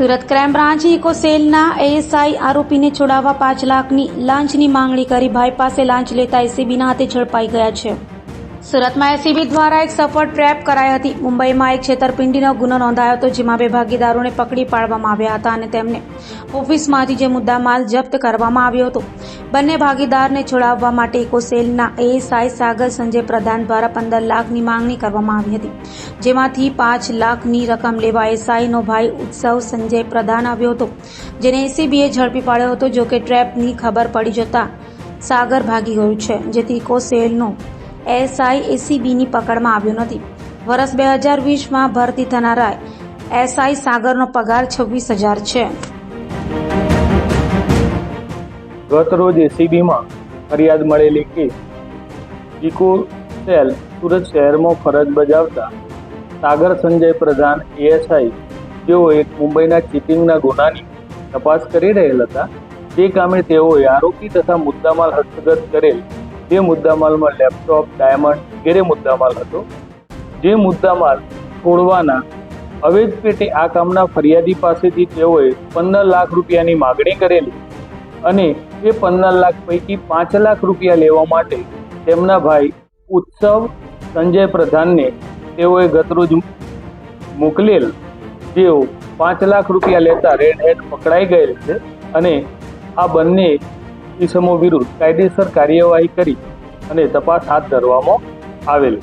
Surat crime branch eco સેલના ASI આરોપીને છોડાવવા પાંચ લાખની લાંચની માંગણી કરી. ભાઈ પાસે લાંચ લેતા એસીબીના હાથે ઝડપાઈ ગયા છે. સુરતમાં એસીબી દ્વારા એક સફળ ટ્રેપ કરાઈ હતી. મુંબઈમાં એક છેતરપિંડીનો ગુનો નોંધાયો હતો, જેમાં બે ભાગીદારોને પકડી પાડવામાં આવ્યા હતા અને તેમને ઓફિસમાંથી જે મુદ્દામાલ જપ્ત કરવામાં આવ્યો હતો. બંને ભાગીદારને છોડાવવા માટે ઇકોસેલના એએસઆઈ સાગર સંજય પ્રધાન દ્વારા પંદર લાખની માંગણી કરવામાં આવી હતી. જેમાંથી પાંચ લાખની રકમ લેવા એસઆઈનો ભાઈ ઉત્સવ સંજય પ્રધાન આવ્યો હતો, જેને એસીબીએ ઝડપી પાડ્યો હતો જો કે ટ્રેપની ખબર પડી જતા સાગર ભાગી ગયું છે, જેથી ઇકોસેલનો એસઆઈ એસીબીની પકડમાં આવ્યો નથી. વર્ષ બે હજાર વીસમાં ભરતી થનારા એસઆઈ સાગરનો પગાર છવ્વીસ હજાર છે. ગત રોજ એસીબીમાં ફરિયાદ મળેલી કે ઇકો સેલ સુરત શહેરમાં ફરજ બજાવતા સાગર સંજય પ્રધાન એએસઆઈ જેઓ એક મુંબઈના ચીટિંગના ગુનાની તપાસ કરી રહેલ હતા. તે કામે તેઓએ આરોપી તથા મુદ્દામાલ હસ્તગત કરેલ તે મુદ્દામાલમાં લેપટોપ ડાયમંડ વગેરે મુદ્દામાલ હતો, જે મુદ્દામાલ છોડવાના અવેજ પેટે આ કામના ફરિયાદી પાસેથી તેઓએ પંદર લાખ રૂપિયાની માગણી કરેલી અને એ પંદર લાખ પૈકી પાંચ લાખ રૂપિયા લેવા માટે તેમના ભાઈ ઉત્સવ સંજય પ્રધાનને તેઓએ ગતરોજ મોકલેલ, જેઓ પાંચ લાખ રૂપિયા લેતા રેડ હેડ પકડાઈ ગયેલ છે અને આ બંને ઇસમો વિરુદ્ધ કાયદેસર કાર્યવાહી કરી અને તપાસ હાથ ધરવામાં આવેલ.